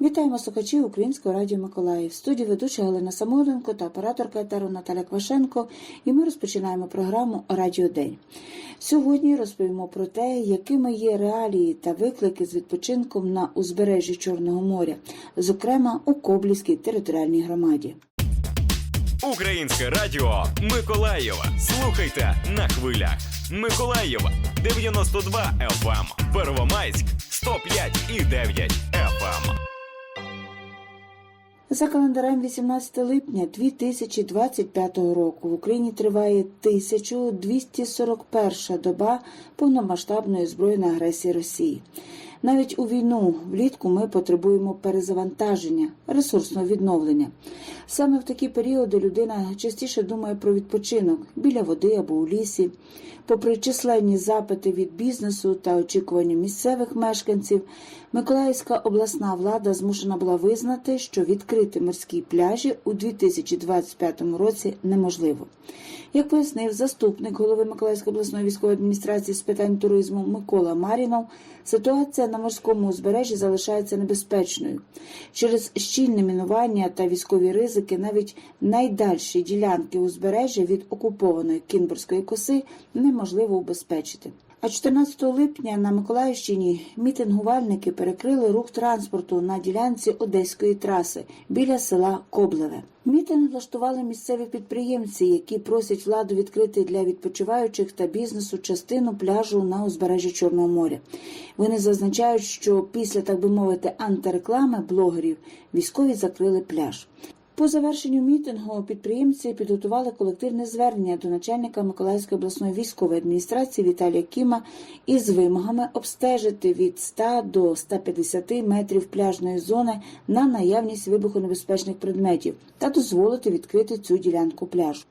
Вітаємо слухачів Українського радіо Миколаїв. В студії ведуча Галина Самойленко та операторка етеру Наталя Квашенко. І ми розпочинаємо програму Радіо День. Сьогодні розповімо про те, якими є реалії та виклики з відпочинком на узбережжі Чорного моря, зокрема у Коблівській територіальній громаді. Українське радіо Миколаєва. Слухайте на хвилях. Миколаєва 92 FM. Первомайськ 105 і 9 FM. За календарем 18 липня 2025 року в Україні триває 1241 доба повномасштабної збройної агресії Росії. Навіть у війну влітку ми потребуємо перезавантаження, ресурсного відновлення. Саме в такі періоди людина частіше думає про відпочинок біля води або у лісі. Попри численні запити від бізнесу та очікування місцевих мешканців, Миколаївська обласна влада змушена була визнати, що відкрити морські пляжі у 2025 році неможливо. Як пояснив заступник голови Миколаївської обласної військової адміністрації з питань туризму Микола Марінов, ситуація на морському узбережжі залишається небезпечною. Через щільне мінування та військові ризики навіть найдальші ділянки узбережжя від окупованої Кінбурзької коси неможливо убезпечити. А 14 липня на Миколаївщині мітингувальники перекрили рух транспорту на ділянці Одеської траси біля села Коблеве. Мітинг влаштували місцеві підприємці, які просять владу відкрити для відпочиваючих та бізнесу частину пляжу на узбережжі Чорного моря. Вони зазначають, що після так би мовити антиреклами блогерів військові закрили пляж. По завершенню мітингу підприємці підготували колективне звернення до начальника Миколаївської обласної військової адміністрації Віталія Кіма із вимогами обстежити від 100 до 150 метрів пляжної зони на наявність вибухонебезпечних предметів та дозволити відкрити цю ділянку пляжу.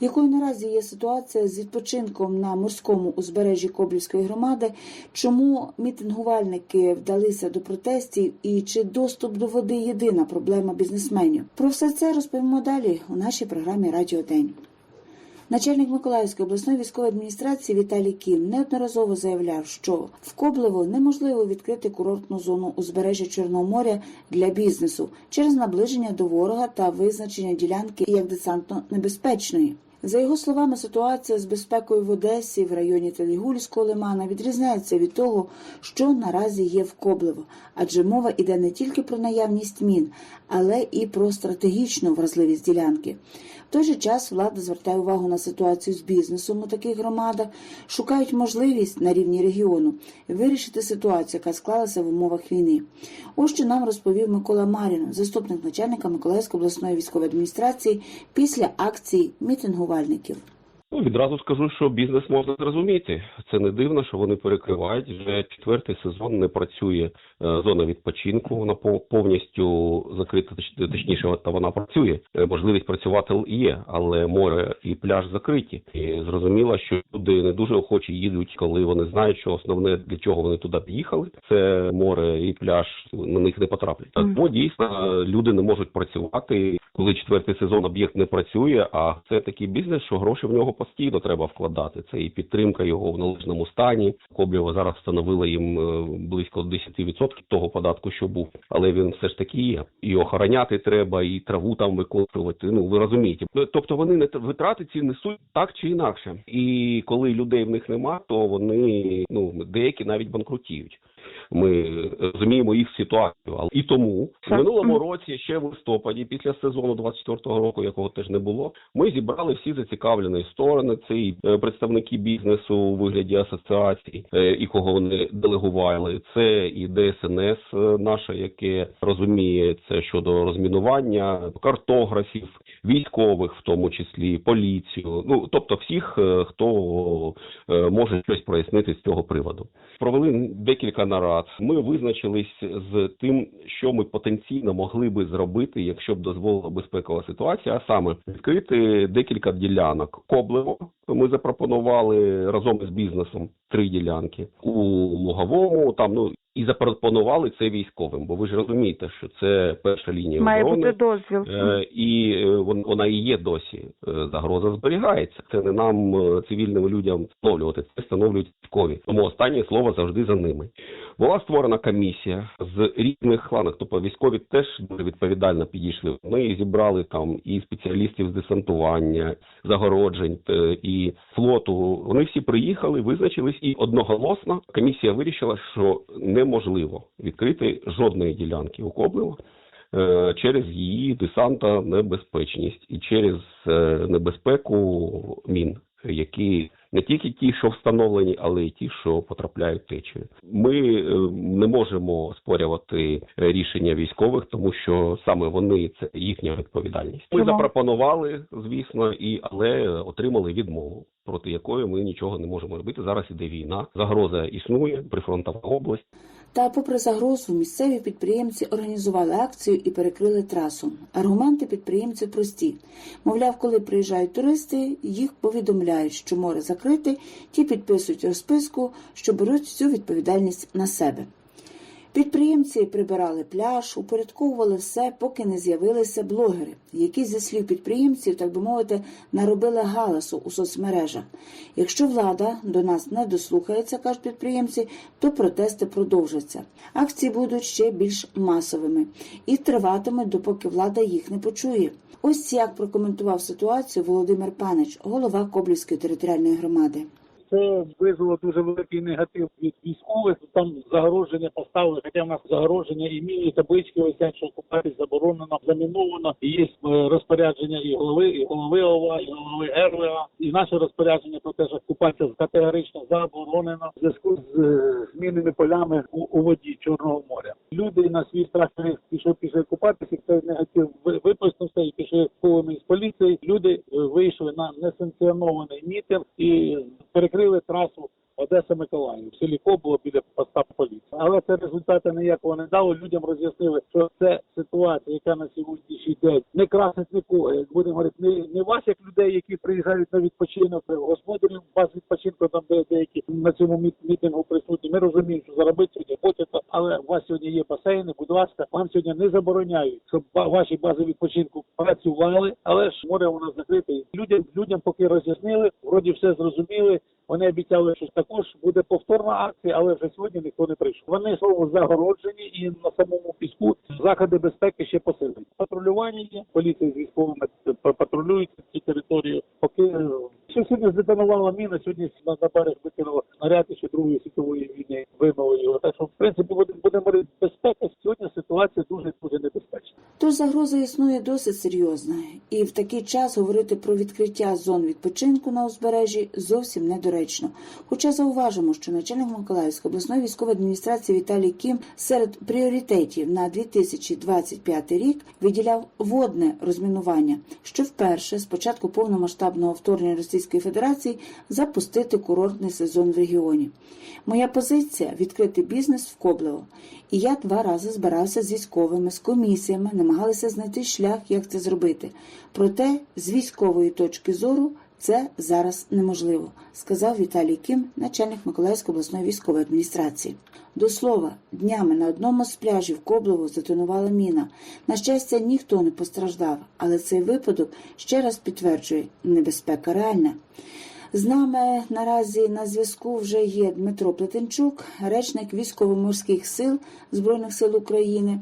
Якою наразі є ситуація з відпочинком на морському узбережжі Коблівської громади? Чому мітингувальники вдалися до протестів і чи доступ до води єдина проблема бізнесменів? Про все це розповімо далі у нашій програмі Радіо День. Начальник Миколаївської обласної військової адміністрації Віталій Кім неодноразово заявляв, що в Коблево неможливо відкрити курортну зону узбережжя Чорного моря для бізнесу через наближення до ворога та визначення ділянки як десантно небезпечної. За його словами, ситуація з безпекою в Одесі в районі Телігульського лимана відрізняється від того, що наразі є в Коблево, адже мова йде не тільки про наявність мін, але і про стратегічну вразливість ділянки. В той же час влада звертає увагу на ситуацію з бізнесом у таких громадах, шукають можливість на рівні регіону вирішити ситуацію, яка склалася в умовах війни. Ось що нам розповів Микола Марінов, заступник начальника Миколаївської обласної військової адміністрації, після акції мітингувальників. Ну, відразу скажу, що бізнес можна зрозуміти. Це не дивно, що вони перекривають. Вже четвертий сезон не працює е, зона відпочинку. Вона по- повністю закрита, точ- точніше, от вона працює. Е, Можливість працювати є, але море і пляж закриті. І зрозуміло, що люди не дуже охоче їдуть, коли вони знають, що основне для чого вони туди приїхали, це море і пляж на них не потраплять. Тому дійсно люди не можуть працювати, коли четвертий сезон об'єкт не працює. А це такий бізнес, що гроші в нього постійно треба вкладати. Це і підтримка його в належному стані. Коблєва зараз встановила їм е, близько 10% того податку, що був, але він все ж таки є. І охороняти треба, і траву там викопувати. Ну ви розумієте. Ну, Тобто вони не витрати ці несуть так чи інакше. І коли людей в них нема, то вони ну деякі навіть банкрутіють. Ми розуміємо їх ситуацію, але і тому в минулому році, ще в листопаді, після сезону 24-го року, якого теж не було, ми зібрали всі зацікавлені сторони. Це і е, представники бізнесу у вигляді асоціацій, е, і кого вони делегували. Це і ДСНС е, наше, яке розуміє це щодо розмінування, картографів, військових, в тому числі поліцію. Ну тобто всіх, хто може щось прояснити з цього приводу. Провели декілька нарад. Ми визначились з тим, що ми потенційно могли би зробити, якщо б дозволила безпекова ситуація, а саме відкрити декілька ділянок. Коблево ми запропонували разом із бізнесом три ділянки у Луговому. Там ну і запропонували це військовим. Бо ви ж розумієте, що це перша лінія Має оборони. бути дозвіл. Е, і е, вона і є досі. Е, Загроза зберігається. Це не нам, цивільним людям, встановлювати, це встановлюють військові. Тому останнє слово завжди за ними. Була створена комісія з різних кланів, тобто військові теж дуже відповідально підійшли. Ми зібрали там і спеціалістів з десантування, загороджень і флоту. Вони всі приїхали, визначились, і одноголосно комісія вирішила, що неможливо відкрити жодної ділянки у Коблево е, через її десанта небезпечність і через е, небезпеку мін, які не тільки ті, що встановлені, але й ті, що потрапляють течею. Ми е, не можемо спорювати рішення військових, тому що саме вони це їхня відповідальність. Ми запропонували, звісно, і але отримали відмову, проти якої ми нічого не можемо робити. Зараз іде війна, загроза існує, прифронтова область. Та, попри загрозу, місцеві підприємці організували акцію і перекрили трасу. Аргументи підприємців прості. Мовляв, коли приїжджають туристи, їх повідомляють, що море закрите, ті підписують розписку, що беруть всю відповідальність на себе. Підприємці прибирали пляж, упорядковували все, поки не з'явилися блогери, які, зі слів підприємців, так би мовити, наробили галасу у соцмережах. Якщо влада до нас не дослухається, кажуть підприємці, то протести продовжаться. Акції будуть ще більш масовими і триватимуть, допоки влада їх не почує. Ось як прокоментував ситуацію Володимир Панич, голова Коблівської територіальної громади. Це визвело дуже великий негатив від військових. Там загородження поставили, хоча в нас загородження і міні таблички висять, що купатись заборонено, заміновано. І Є е, розпорядження і голови, і голови ОВА, і голови РВА, і наше розпорядження про те, що купатися категорично заборонено в зв'язку з е, змінними полями у, у воді Чорного моря. Люди на свій страх пішли пішли купатися. Цей негатив ви- виплеснувся і пішли колами з поліції. Люди е, вийшли на несанкціонований мітинг і перекрили трасу Одеса Миколаїв в селі Кобло біля поста поліції. Але це результати ніякого не дало. Людям роз'яснили, що це ситуація, яка на сьогоднішній день не красить нікого. Як будемо говорити, не, не вас, як людей, які приїжджають на відпочинок, господарів баз відпочинку, там де деякі на цьому міт- мітингу присутні. Ми розуміємо, що заробити сьогодні хочеться, але у вас сьогодні є басейни. Будь ласка, вам сьогодні не забороняють, щоб ваші бази відпочинку працювали, але ж море у нас закрите. Людям людям поки роз'яснили, вроді все зрозуміли. Вони обіцяли, що також буде повторна акція, але вже сьогодні ніхто не прийшов. Вони загороджені і на самому піску заходи безпеки ще посилені. Патрулювання є, поліція з військовими патрулюють цю територію. Поки е, що сьогодні здетонувала міна, сьогодні на, берег викинуло снаряд ще Другої світової війни, вимили його. Так що, в принципі, будемо безпека сьогодні ситуація дуже дуже небезпечна. Тож загроза існує досить серйозна, і в такий час говорити про відкриття зон відпочинку на узбережжі зовсім недоречно. Хоча зауважимо, що начальник Миколаївської обласної військової адміністрації Віталій Кім серед пріоритетів на 2025 рік виділяв водне розмінування, що вперше з початку повномасштабного вторгнення Російської Федерації запустити курортний сезон в регіоні. Моя позиція відкрити бізнес в Коблево. І я два рази збирався з військовими, з комісіями, намагалися знайти шлях, як це зробити. Проте, з військової точки зору, це зараз неможливо, сказав Віталій Кім, начальник Миколаївської обласної військової адміністрації. До слова, днями на одному з пляжів Коблево затонувала міна. На щастя, ніхто не постраждав, але цей випадок ще раз підтверджує, небезпека реальна. З нами наразі на зв'язку вже є Дмитро Плетенчук, речник військово-морських сил Збройних сил України.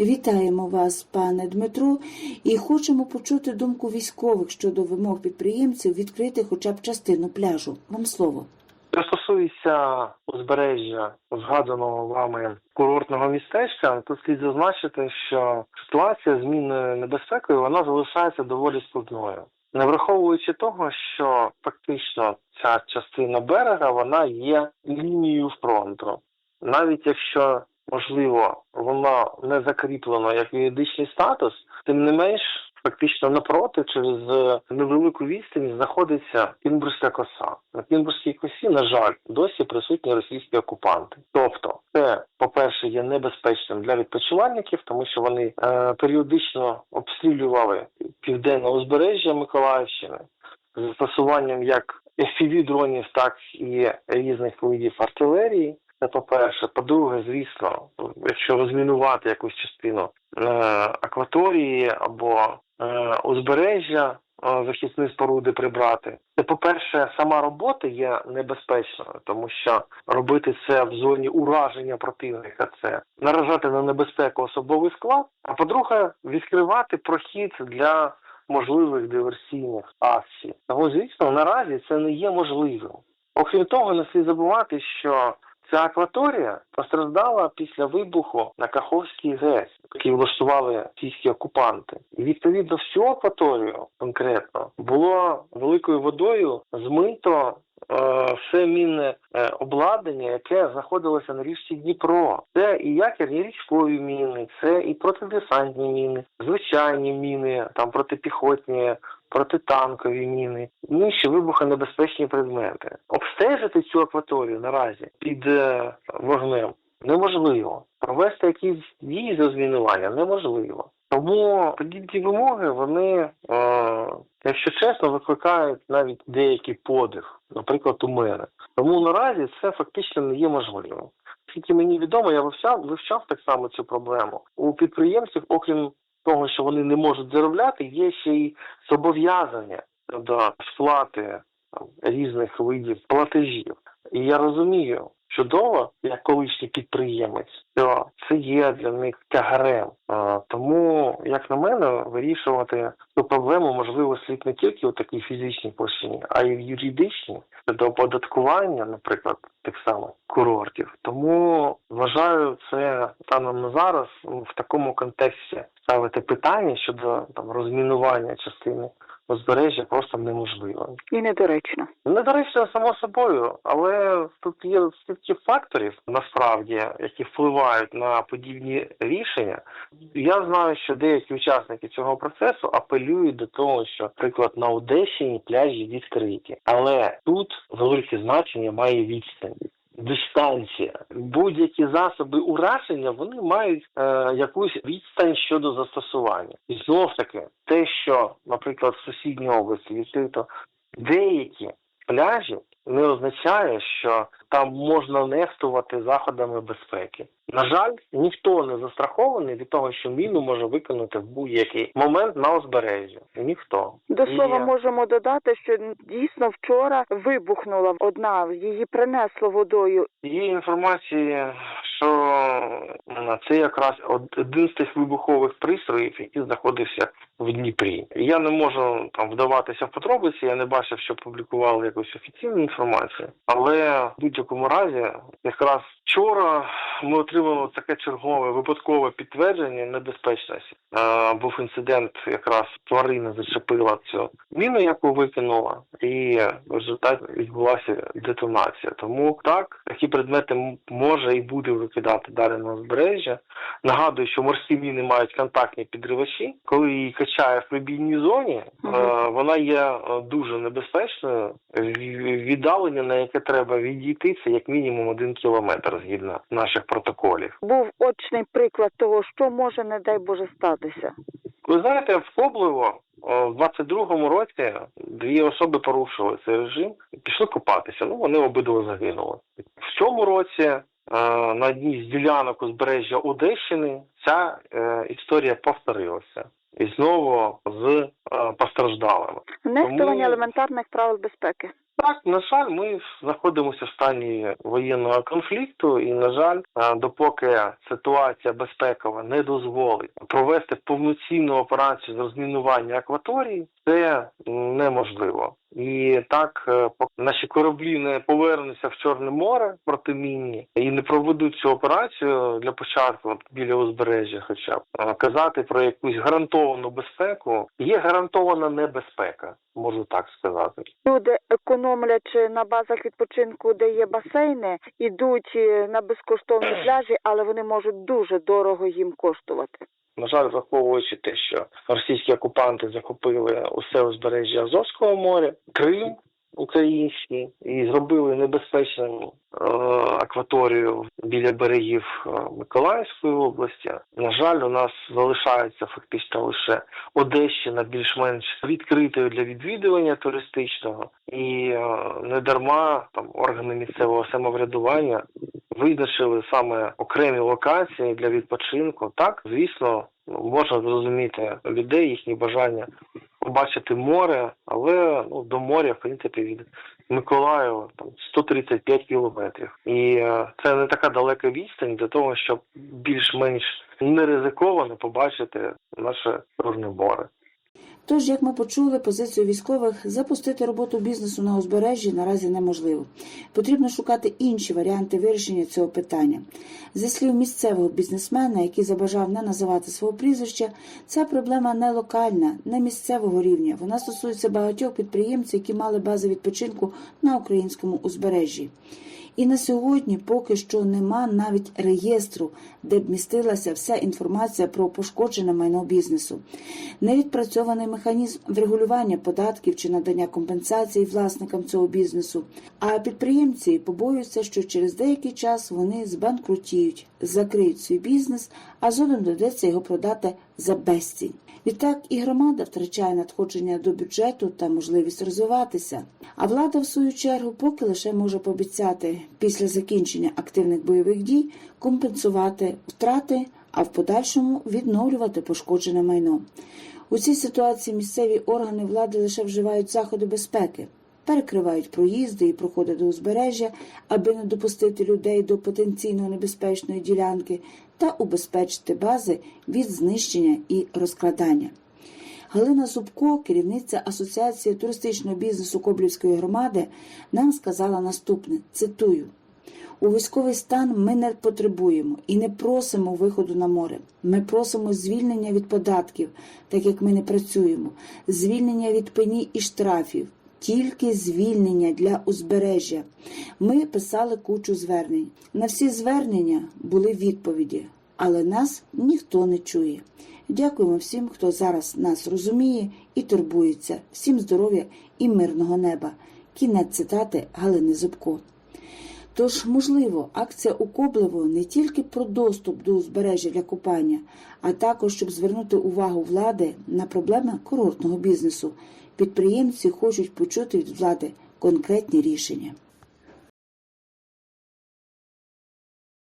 Вітаємо вас, пане Дмитро, і хочемо почути думку військових щодо вимог підприємців відкрити хоча б частину пляжу. Вам слово. Що стосується узбережжя згаданого вами курортного містечка, тут слід зазначити, що ситуація з мінною небезпекою вона залишається доволі складною, не враховуючи того, що фактично ця частина берега вона є лінією фронту, навіть якщо можливо воно не закріплено як юридичний статус, тим не менш. Фактично напроти, через е, невелику відстань знаходиться Кінбурзька коса. На Кінбурзькій косі, на жаль, досі присутні російські окупанти. Тобто, це, по-перше, є небезпечним для відпочивальників, тому що вони е, періодично обстрілювали південне узбережжя Миколаївщини з застосуванням як FPV-дронів, так і різних видів артилерії. Це по-перше. По-друге, звісно, якщо розмінувати якусь частину е, акваторії або узбережжя, е, захисні споруди прибрати. Це, по-перше, сама робота є небезпечною, тому що робити це в зоні ураження противника це наражати на небезпеку особовий склад. А по-друге, відкривати прохід для можливих диверсійних акцій. Тому, звісно, наразі це не є можливим. Окрім того, не слід забувати, що ця акваторія постраждала після вибуху на Каховській ГЕС, який влаштували російські окупанти. І відповідно всю акваторію конкретно було великою водою змито е, все мінне е, обладнання, яке знаходилося на річці Дніпро. Це і якірні річкові міни, це і протидесантні міни, звичайні міни, там протипіхотні, протитанкові міни, інші вибухонебезпечні предмети. Обстежити цю акваторію наразі під е, вогнем неможливо. Провести якісь дії з розмінування неможливо. Тому подібні вимоги вони, е, якщо чесно, викликають навіть деякий подих, наприклад, у мене. Тому наразі це фактично не є можливим. Скільки мені відомо, я вивчав, вивчав так само цю проблему. У підприємців, окрім того, що вони не можуть заробляти, є ще й зобов'язання до сплати різних видів платежів. І я розумію чудово, як колишній підприємець, що це є для них тягарем. Тому, як на мене, вирішувати цю проблему можливо слід не тільки у такій фізичній площині, а й в юридичній щодо оподаткування, наприклад, тих самих курортів. Тому вважаю це станом на зараз ну, в такому контексті ставити питання щодо там розмінування частини узбережжя просто неможливо. І недоречно. Недоречно само собою, але тут є стільки факторів насправді, які впливають на подібні рішення. Я знаю, що деякі учасники цього процесу апелюють до того, що, наприклад, на Одещині пляжі відкриті, але тут велике значення має відстань. Дистанція, будь-які засоби ураження вони мають е, якусь відстань щодо застосування. І знов таки, те, що, наприклад, в сусідній області відкрито деякі пляжі, не означає, що там можна нехтувати заходами безпеки. На жаль, ніхто не застрахований від того, що міну може виконати в будь-який момент на узбережжі. Ніхто До слова, Є. можемо додати, що дійсно вчора вибухнула одна, її принесло водою. Є інформації, що м, це якраз один з тих вибухових пристроїв, який знаходився в Дніпрі. Я не можу там вдаватися в подробиці, я не бачив, що публікували якусь офіційну інформацію. Але в будь-якому разі, якраз вчора ми отримали таке чергове випадкове підтвердження небезпечності. Е, був інцидент, якраз тварина зачепила цю міну, яку викинула, і в результаті відбулася детонація. Тому так такі предмети може і буде викидати далі на узбережжя. Нагадую, що морські міни мають контактні підривачі. Коли її качає в прибійній зоні, е, вона є е, дуже небезпечною. Віддалення, на яке треба відійти, це як мінімум один кілометр згідно наших протоколів. Був очний приклад того, що може, не дай Боже, статися. Ви знаєте, в Коблево в 22-му році дві особи порушили цей режим і пішли купатися. Ну вони обидва загинули. В цьому році е, на одній з ділянок узбережжя Одещини ця е, історія повторилася. І знову з е, постраждалими. Нехтування Тому- елементарних правил безпеки. Так, на жаль, ми знаходимося в стані воєнного конфлікту, і на жаль, е, допоки ситуація безпекова не дозволить провести повноцінну операцію з розмінування акваторії, це неможливо. І так, е, наші кораблі не повернуться в Чорне море протимінні і не проведуть цю операцію для початку біля узбережжя, хоча б казати про якусь гарантовану безпеку, є гарантована небезпека, можу так сказати. Люди, економлячи на базах відпочинку, де є басейни, ідуть е, на безкоштовні пляжі, але вони можуть дуже дорого їм коштувати. На жаль, враховуючи те, що російські окупанти захопили усе узбережжя Азовського моря, Крим український і зробили небезпечним е, акваторію біля берегів е, Миколаївської області. На жаль, у нас залишається фактично лише Одещина більш-менш відкритою для відвідування туристичного, і е, не дарма там органи місцевого самоврядування визначили саме окремі локації для відпочинку. Так, звісно, можна зрозуміти людей, їхні бажання побачити море, але ну, до моря, в принципі, від Миколаєва там 135 кілометрів. І е, це не така далека відстань для того, щоб більш-менш не ризиковано побачити наше Чорне море. Тож, як ми почули, позицію військових запустити роботу бізнесу на узбережжі наразі неможливо. Потрібно шукати інші варіанти вирішення цього питання. Зі слів місцевого бізнесмена, який забажав не називати свого прізвища, ця проблема не локальна, не місцевого рівня. Вона стосується багатьох підприємців, які мали бази відпочинку на українському узбережжі. І на сьогодні поки що нема навіть реєстру, де б містилася вся інформація про пошкоджене майно бізнесу. Невідпрацьований механізм врегулювання податків чи надання компенсацій власникам цього бізнесу. А підприємці побоюються, що через деякий час вони збанкрутіють, закриють свій бізнес, а згодом доведеться його продати за безцінь. Відтак і громада втрачає надходження до бюджету та можливість розвиватися. А влада, в свою чергу, поки лише може пообіцяти після закінчення активних бойових дій компенсувати втрати, а в подальшому відновлювати пошкоджене майно. У цій ситуації місцеві органи влади лише вживають заходи безпеки, перекривають проїзди і проходи до узбережжя, аби не допустити людей до потенційно небезпечної ділянки та убезпечити бази від знищення і розкрадання. Галина Зубко, керівниця Асоціації туристичного бізнесу Коблівської громади, нам сказала наступне: цитую. У військовий стан ми не потребуємо і не просимо виходу на море. Ми просимо звільнення від податків, так як ми не працюємо, звільнення від пені і штрафів, тільки звільнення для узбережжя. Ми писали кучу звернень. На всі звернення були відповіді, але нас ніхто не чує. Дякуємо всім, хто зараз нас розуміє і турбується. Всім здоров'я і мирного неба. Кінець цитати Галини Зубко. Тож, можливо, акція у Коблево не тільки про доступ до узбережжя для купання, а також щоб звернути увагу влади на проблеми курортного бізнесу. Підприємці хочуть почути від влади конкретні рішення.